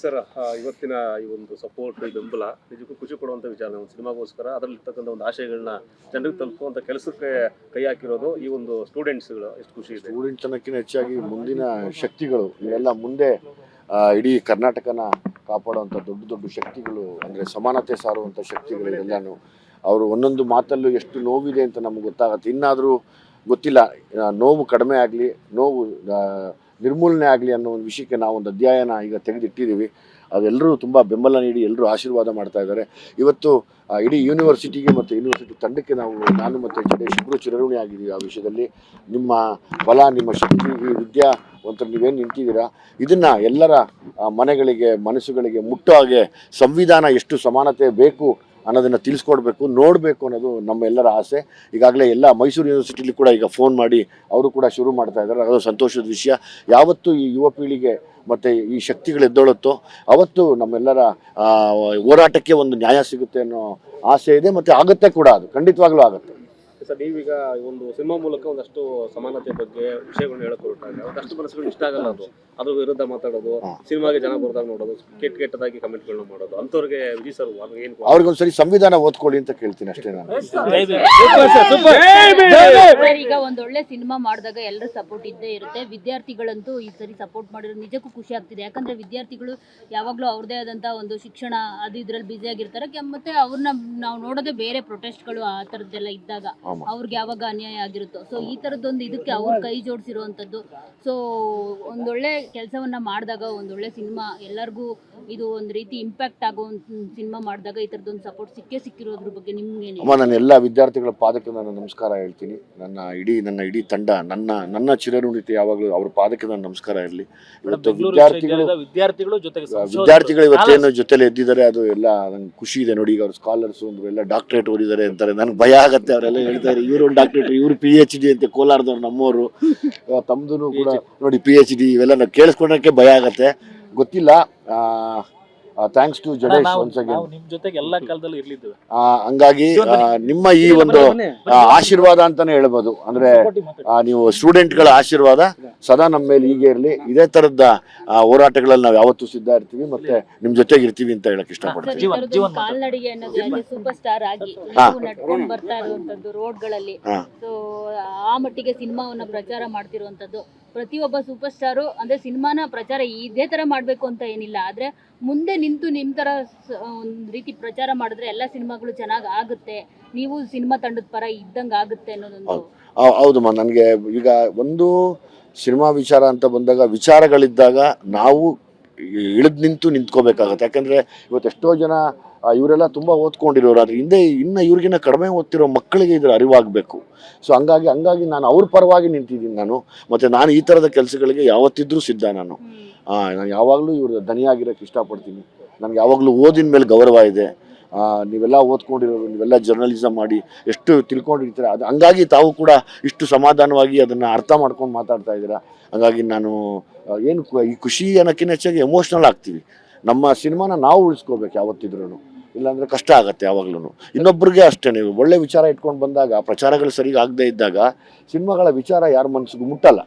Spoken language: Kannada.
ಸರ್ ಇವತ್ತಿನ ಈ ಒಂದು ಸಪೋರ್ಟ್ ಬೆಂಬಲ, ನಿಜಕ್ಕೂ ಖುಷಿ ಕೊಡುವಂಥ ವಿಚಾರ ಒಂದು ಸಿನಿಮಾಗೋಸ್ಕರ. ಅದರಲ್ಲಿರ್ತಕ್ಕಂಥ ಒಂದು ಆಶಯಗಳನ್ನ ಜನರಿಗೆ ತಲುಪುವಂಥ ಕೆಲಸಕ್ಕೆ ಕೈ ಹಾಕಿರೋದು ಈ ಒಂದು ಸ್ಟೂಡೆಂಟ್ಸ್ಗಳು ಎಷ್ಟು ಖುಷಿ ಸ್ಟೂಡೆಂಟ್ಸ್ ಅನ್ನೋಕ್ಕಿಂತ ಹೆಚ್ಚಾಗಿ ಮುಂದಿನ ಶಕ್ತಿಗಳು, ಇವೆಲ್ಲ ಮುಂದೆ ಇಡೀ ಕರ್ನಾಟಕನ ಕಾಪಾಡುವಂಥ ದೊಡ್ಡ ದೊಡ್ಡ ಶಕ್ತಿಗಳು, ಅಂದರೆ ಸಮಾನತೆ ಸಾರುವಂಥ ಶಕ್ತಿಗಳು ಇದೆಲ್ಲನೂ ಅವರು ಒಂದೊಂದು ಮಾತಲ್ಲೂ ಎಷ್ಟು ನೋವಿದೆ ಅಂತ ನಮ್ಗೆ ಗೊತ್ತಾಗತ್ತೆ. ಇನ್ನಾದರೂ ಗೊತ್ತಿಲ್ಲ. ನೋವು ಕಡಿಮೆ ಆಗಲಿ, ನೋವು ನಿರ್ಮೂಲನೆ ಆಗಲಿ ಅನ್ನೋ ಒಂದು ವಿಷಯಕ್ಕೆ ನಾವು ಒಂದು ಅಧ್ಯಾಯನ ಈಗ ತೆಗೆದಿಟ್ಟಿದ್ದೀವಿ. ಅದೆಲ್ಲರೂ ತುಂಬ ಬೆಂಬಲ ನೀಡಿ ಎಲ್ಲರೂ ಆಶೀರ್ವಾದ ಮಾಡ್ತಾ ಇದ್ದಾರೆ. ಇವತ್ತು ಇಡೀ ಯೂನಿವರ್ಸಿಟಿಗೆ ಮತ್ತು ಯೂನಿವರ್ಸಿಟಿ ತಂಡಕ್ಕೆ ನಾವು, ನಾನು ಮತ್ತು ಜಡೇಶ್ ಇಬ್ಬರು ಚಿರಋಣಿ ಆಗಿದ್ದೀವಿ ಆ ವಿಷಯದಲ್ಲಿ. ನಿಮ್ಮ ಬಲ, ನಿಮ್ಮ ಶಕ್ತಿ, ಈ ವಿದ್ಯಾ ಒಂಥರ ನೀವೇನು ನಿಂತಿದ್ದೀರಾ? ಇದನ್ನು ಎಲ್ಲರ ಮನೆಗಳಿಗೆ, ಮನಸ್ಸುಗಳಿಗೆ ಮುಟ್ಟೋ ಹಾಗೆ ಸಂವಿಧಾನ ಎಷ್ಟು ಸಮಾನತೆ ಬೇಕು ಅನ್ನೋದನ್ನ ತಿಳಿಸ್ಕೊಡ್ಬೇಕು, ನೋಡಬೇಕು ಅನ್ನೋದು ನಮ್ಮೆಲ್ಲರ ಆಸೆ. ಈಗಾಗಲೇ ಎಲ್ಲ ಮೈಸೂರು ಯೂನಿವರ್ಸಿಟಿಲಿ ಕೂಡ ಈಗ ಫೋನ್ ಮಾಡಿ ಅವರು ಕೂಡ ಶುರು ಮಾಡ್ತಾ ಇದ್ದಾರೆ. ಅದು ಸಂತೋಷದ ವಿಷಯ. ಯಾವತ್ತು ಈ ಯುವ ಪೀಳಿಗೆ ಮತ್ತು ಈ ಶಕ್ತಿಗಳು ಎದ್ದೊಳುತ್ತೋ, ಅವತ್ತು ನಮ್ಮೆಲ್ಲರ ಹೋರಾಟಕ್ಕೆ ಒಂದು ನ್ಯಾಯ ಸಿಗುತ್ತೆ ಅನ್ನೋ ಆಸೆ ಇದೆ, ಮತ್ತು ಆಗುತ್ತೆ ಕೂಡ ಅದು. ಖಂಡಿತವಾಗ್ಲೂ ಆಗುತ್ತೆ. ಸರ್ ನೀವೀಗ ಒಂದು ಸಿನಿಮಾ ಮೂಲಕ ಒಂದಷ್ಟು ಸಮಾನತೆ ಬಗ್ಗೆ ವಿಷಯಗಳನ್ನ ಹೇಳಕ್ ಅಷ್ಟು ಒಂದಷ್ಟು ಮನಸ್ಸುಗಳು ಇಷ್ಟ ಆಗಲ್ಲ ಅದು. ಅದ್ರ ವಿರುದ್ಧ ಮಾತಾಡೋದು. ಸಿನಿಮಾಗೆ ಜನ ಬರ್ದಾಗ ನೋಡೋದು ಕೆಟ್ಟ ಕೆಟ್ಟದಾಗಿ ಕಮೆಂಟ್ಗಳನ್ನ ಮಾಡೋದು ಅಂತವ್ರಿಗೆ ವಿಜಯ್ ಸರ್ ಏನು ಅವ್ರಿಗೊಂದ್ಸರಿ ಸಂವಿಧಾನ ಓದ್ಕೊಳ್ಳಿ ಅಂತ ಕೇಳ್ತೀನಿ ಅಷ್ಟೇ ನಾನು. ಸರ್ ಈಗ ಒಂದೊಳ್ಳೆ ಒಳ್ಳೆ ಸಿನಿಮಾ ಮಾಡಿದಾಗ ಎಲ್ಲರ ಸಪೋರ್ಟ್ ಇದ್ದೇ ಇರುತ್ತೆ. ವಿದ್ಯಾರ್ಥಿಗಳಂತೂ ಈ ಸರಿ ಸಪೋರ್ಟ್ ಮಾಡಿರೋ ನಿಜಕ್ಕೂ ಖುಷಿ ಆಗ್ತಿದೆ. ಯಾಕಂದ್ರೆ ವಿದ್ಯಾರ್ಥಿಗಳು ಯಾವಾಗಲೂ ಅವ್ರದೇ ಆದಂತ ಒಂದು ಶಿಕ್ಷಣ ಅದು ಇದ್ರಲ್ಲಿ ಬ್ಯುಸಿ ಆಗಿರ್ತಾರೆ. ಮತ್ತೆ ಅವ್ರನ್ನ ನಾವು ನೋಡೋದೇ ಬೇರೆ ಪ್ರೊಟೆಸ್ಟ್ಗಳು ಆ ಥರದ್ದೆಲ್ಲ ಇದ್ದಾಗ. ಅವ್ರಿಗೆ ಯಾವಾಗ ಅನ್ಯಾಯ ಆಗಿರುತ್ತೋ. ಸೊ ಈ ತರದೊಂದು ಇದಕ್ಕೆ ಅವ್ರು ಕೈ ಜೋಡಿಸಿರುವಂಥದ್ದು. ಸೊ ಒಂದೊಳ್ಳೆ ಕೆಲಸವನ್ನ ಮಾಡಿದಾಗ ಒಂದೊಳ್ಳೆ ಸಿನಿಮಾ ಎಲ್ಲರಿಗೂ ಇದು ಒಂದು ರೀತಿ ಇಂಪ್ಯಾಕ್ಟ್ ಆಗೋ ಸಿನಿಮಾ ಮಾಡಿದಾಗ ಈ ಥರದ್ದೊಂದು ಸಪೋರ್ಟ್ ಸಿಕ್ಕೇ ಸಿಕ್ಕಿರೋದ್ರ ಬಗ್ಗೆ ನಿಮ್ಗೆ ಅಮ್ಮ ನನ್ನ ಎಲ್ಲ ವಿದ್ಯಾರ್ಥಿಗಳ ಪಾದಕ್ಕೆ ನಾನು ನಮಸ್ಕಾರ ಹೇಳ್ತೀನಿ. ನನ್ನ ಇಡೀ ನನ್ನ ಇಡೀ ತಂಡ ನನ್ನ ನನ್ನ ಚಿರನುಡಿತೆ ಯಾವಾಗಲೂ ಅವ್ರ ಪಾದಕ್ಕೆ ನಾನು ನಮಸ್ಕಾರ ಇರಲಿ. ಇವತ್ತು ವಿದ್ಯಾರ್ಥಿಗಳು ವಿದ್ಯಾರ್ಥಿಗಳು ಜೊತೆಗೆ. ವಿದ್ಯಾರ್ಥಿಗಳು ಇವತ್ತೇನು ಜೊತೆಲಿ ಎದ್ದಿದ್ದಾರೆ ಅದು ಎಲ್ಲ ನಂಗೆ ಖುಷಿ ಇದೆ ನೋಡಿ. ಈಗ ಅವ್ರ ಸ್ಕಾಲರ್ಸ್ ಒಂದು ಎಲ್ಲ ಡಾಕ್ಟರೇಟ್ ಓದಿದ್ದಾರೆ ಅಂತಾರೆ. ನನಗೆ ಭಯ ಆಗತ್ತೆ ಅವರೆಲ್ಲ ಹೇಳ್ತಾರೆ ಇವರು ಡಾಕ್ಟರೇಟ್ ಇವರು ಪಿ ಎಚ್ ಡಿ ಅಂತ ಕೋಲಾರದವ್ರು ನಮ್ಮವರು ತಮ್ದು ಕೂಡ ನೋಡಿ ಪಿ ಎಚ್ ಡಿ ಇವೆಲ್ಲ ನಾವು ಕೇಳಿಸ್ಕೊಳಕ್ಕೆ ಭಯ ಆಗತ್ತೆ. ಗೊತ್ತಿಲ್ಲ thanks to Jadesh once again ನಾವು ನಿಮ್ ಜೊತೆಗೆ ಎಲ್ಲಾ ಕಾಲದಲ್ಲೂ ಇರ್ಲಿದ್ದೇವೆ. ಹಂಗಾಗಿ ನಿಮ್ಮ ಈ ಒಂದು ಆಶೀರ್ವಾದ ಅಂತಾನೆ ಹೇಳ್ಬೋದು. ಅಂದ್ರೆ ಆ, ನೀವು ಸ್ಟೂಡೆಂಟ್ಗಳ ಆಶೀರ್ವಾದ ಸದಾ ನಮ್ಮ ಮೇಲೆ ಹೀಗೆ ಇರಲಿ. ಇದೇ ತರದ ಆ, ಹೋರಾಟಗಳಲ್ಲಿ ನಾವು ಯಾವತ್ತೂ ಸಿದ್ಧ ಇರ್ತೀವಿ ಮತ್ತೆ ನಿಮ್ ಜೊತೆಗೆ ಇರ್ತೀವಿ ಅಂತ ಹೇಳಕ್ ಇಷ್ಟಪಡ್ತೀವಿ ಕಾಲ್ನಡಿಗೆ ಅನ್ನೋದು ಸೂಪರ್ ಸ್ಟಾರ್ ಆಗಿ ನಡ್ಕೊಂಡು ಬರ್ತಾ ಇರುವಂತದ್ದು ರೋಡ್ಗಳಲ್ಲಿ ಆ ಮಟ್ಟಿಗೆ ಸಿನಿಮಾವನ್ನ ಪ್ರಚಾರ ಮಾಡ್ತಿರುವಂತದ್ದು ಪ್ರತಿಯೊಬ್ಬ ಸೂಪರ್ ಸ್ಟಾರು ಅಂದರೆ ಸಿನಿಮಾನ ಪ್ರಚಾರ ಇದೇ ಥರ ಮಾಡಬೇಕು ಅಂತ ಏನಿಲ್ಲ. ಆದರೆ ಮುಂದೆ ನಿಂತು ನಿಮ್ಮ ಥರ ಒಂದು ರೀತಿ ಪ್ರಚಾರ ಮಾಡಿದ್ರೆ ಎಲ್ಲ ಸಿನಿಮಾಗಳು ಚೆನ್ನಾಗಿ ಆಗುತ್ತೆ. ನೀವು ಸಿನಿಮಾ ತಂಡದ ಪರ ಇದ್ದಂಗೆ ಆಗುತ್ತೆ ಅನ್ನೋದೊಂದು ಹೌದು. ಹೌದಮ್ಮ ನನಗೆ ಈಗ ಒಂದು ಸಿನಿಮಾ ವಿಚಾರ ಅಂತ ಬಂದಾಗ ವಿಚಾರಗಳಿದ್ದಾಗ ನಾವು ಇಳಿದು ನಿಂತು ನಿಂತ್ಕೋಬೇಕಾಗತ್ತೆ. ಯಾಕಂದರೆ ಇವತ್ತು ಎಷ್ಟೋ ಜನ ಇವರೆಲ್ಲ ತುಂಬಾ ಓದ್ಕೊಂಡಿರೋರು. ಅದ್ರ ಹಿಂದೆ ಇನ್ನ ಇವ್ರಿಗಿನ್ನ ಕಡಿಮೆ ಓದ್ತಿರೋ ಮಕ್ಕಳಿಗೆ ಇದ್ರ ಅರಿವಾಗಬೇಕು. ಸೊ ಹಂಗಾಗಿ ಹಂಗಾಗಿ ನಾನು ಅವ್ರ ಪರವಾಗಿ ನಿಂತಿದ್ದೀನಿ ನಾನು. ಮತ್ತೆ ನಾನು ಈ ಥರದ ಕೆಲಸಗಳಿಗೆ ಯಾವತ್ತಿದ್ರೂ ಸಿದ್ಧ ನಾನು. ನಾನು ಯಾವಾಗಲೂ ಇವ್ರ ದನಿಯಾಗಿರೋಕ್ಕೆ ಇಷ್ಟಪಡ್ತೀನಿ. ನನಗೆ ಯಾವಾಗಲೂ ಓದಿನ ಮೇಲೆ ಗೌರವ ಇದೆ. ನೀವೆಲ್ಲ ಓದ್ಕೊಂಡಿರೋರು, ನೀವೆಲ್ಲ ಜರ್ನಲಿಸಮ್ ಮಾಡಿ ಎಷ್ಟು ತಿಳ್ಕೊಂಡಿರ್ತೀರ, ಅದು ಹಂಗಾಗಿ ತಾವು ಕೂಡ ಇಷ್ಟು ಸಮಾಧಾನವಾಗಿ ಅದನ್ನು ಅರ್ಥ ಮಾಡ್ಕೊಂಡು ಮಾತಾಡ್ತಾ ಇದ್ದೀರಾ. ಹಂಗಾಗಿ ನಾನು ಏನು ಈ ಖುಷಿ ಅನ್ನೋಕ್ಕಿಂತ ಹೆಚ್ಚಾಗಿ ಎಮೋಷ್ನಲ್ ಆಗ್ತೀವಿ. ನಮ್ಮ ಸಿನಿಮಾನ ನಾವು ಉಳಿಸ್ಕೋಬೇಕು ಯಾವತ್ತಿದ್ರೂ ಇಲ್ಲಾಂದ್ರೆ ಕಷ್ಟ ಆಗುತ್ತೆ ಯಾವಾಗ್ಲೂ ಇನ್ನೊಬ್ಬರಿಗೆ ಅಷ್ಟೇ ನೀವು ಒಳ್ಳೆ ವಿಚಾರ ಇಟ್ಕೊಂಡು ಬಂದಾಗ, ಪ್ರಚಾರಗಳು ಸರಿಗೆ ಆಗದೆ ಇದ್ದಾಗ, ಸಿನಿಮಾಗಳ ವಿಚಾರ ಯಾರ ಮನಸ್ಸಿಗೂ ಮುಟ್ಟಲ್ಲ.